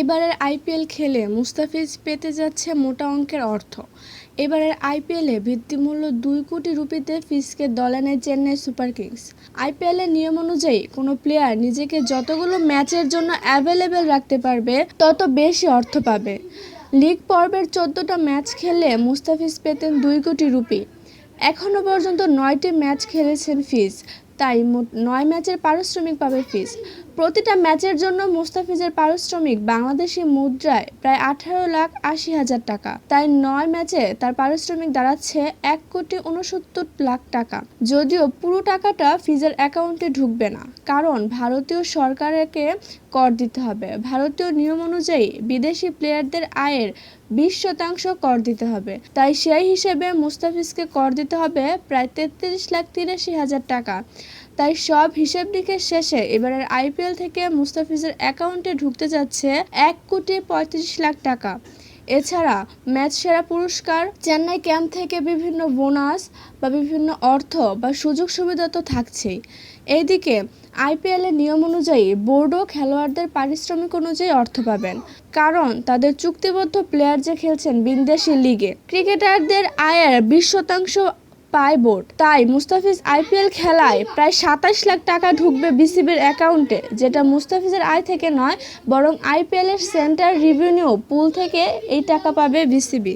এবারের আইপিএল খেলে মুস্তাফিজ পেতে যাচ্ছে মোটা অঙ্কের অর্থ। এবারের আইপিএলে ভিত্তিমূল্য দুই কোটি রুপিতে ফিসকে দলে নেয় চেন্নাই সুপার কিংস। আইপিএলের নিয়ম অনুযায়ী কোনো প্লেয়ার নিজেকে যতগুলো ম্যাচের জন্য অ্যাভেলেবেল রাখতে পারবে, তত বেশি অর্থ পাবে। লিগ পর্বের চোদ্দোটা ম্যাচ খেললে মুস্তাফিজ পেতেন দুই কোটি রুপি। এখনও পর্যন্ত নয়টি ম্যাচ খেলেছেন ফিজ। তাই মোট নয় ম্যাচের পারিশ্রমিক পাবে ফিস প্রতিটা ম্যাচের জন্য মুস্তাফিজের পারিশ্রমিক বাংলাদেশি মুদ্রায় প্রায় আঠারো লাখ আশি হাজার টাকা। তাই নয় ম্যাচে তার পারিশ্রমিক দাঁড়াচ্ছে এক কোটি উনসত্তর লাখ টাকা। যদিও পুরো টাকাটা ফিজের অ্যাকাউন্টে ঢুকবে না। কারণ ভারতীয় সরকারকে কর দিতে হবে। ভারতীয় নিয়ম অনুযায়ী বিদেশি প্লেয়ারদের আয়ের বিশ শতাংশ কর দিতে হবে। তাই সেই হিসেবে মুস্তাফিজকে কর দিতে হবে প্রায় তেত্রিশ লাখ তিরাশি হাজার টাকা। তাই সব হিসেব নিকেশ শেষে এবারের আইপিএল থেকে মুস্তাফিজের অ্যাকাউন্টে ঢুকতে যাচ্ছে এক কোটি পঁয়ত্রিশ লাখ টাকা। এছাড়া ম্যাচ সেরা পুরস্কার, চেন্নাই ক্যাম্প থেকে বিভিন্ন বোনাস বা বিভিন্ন অর্থ বা সুযোগ সুবিধা তো থাকছেই। এইদিকে আইপিএলের নিয়ম অনুযায়ী বোর্ডও খেলোয়াড়দের পারিশ্রমিক অনুযায়ী অর্থ পাবেন, কারণ তাদের চুক্তিবদ্ধ প্লেয়ার যে খেলছেন বিদেশি লিগে। ক্রিকেটারদের আয়ের বিশ শতাংশ পায় বোর্ড। তাই মুস্তাফিজ আইপিএল খেলায় প্রায় সাতাশ লাখ টাকা ঢুকবে বিসিবির অ্যাকাউন্টে, যেটা মুস্তাফিজের আয় থেকে নয়, বরং আইপিএলের সেন্টার রিভিনিউ পুল থেকে এই টাকা পাবে বিসিবি।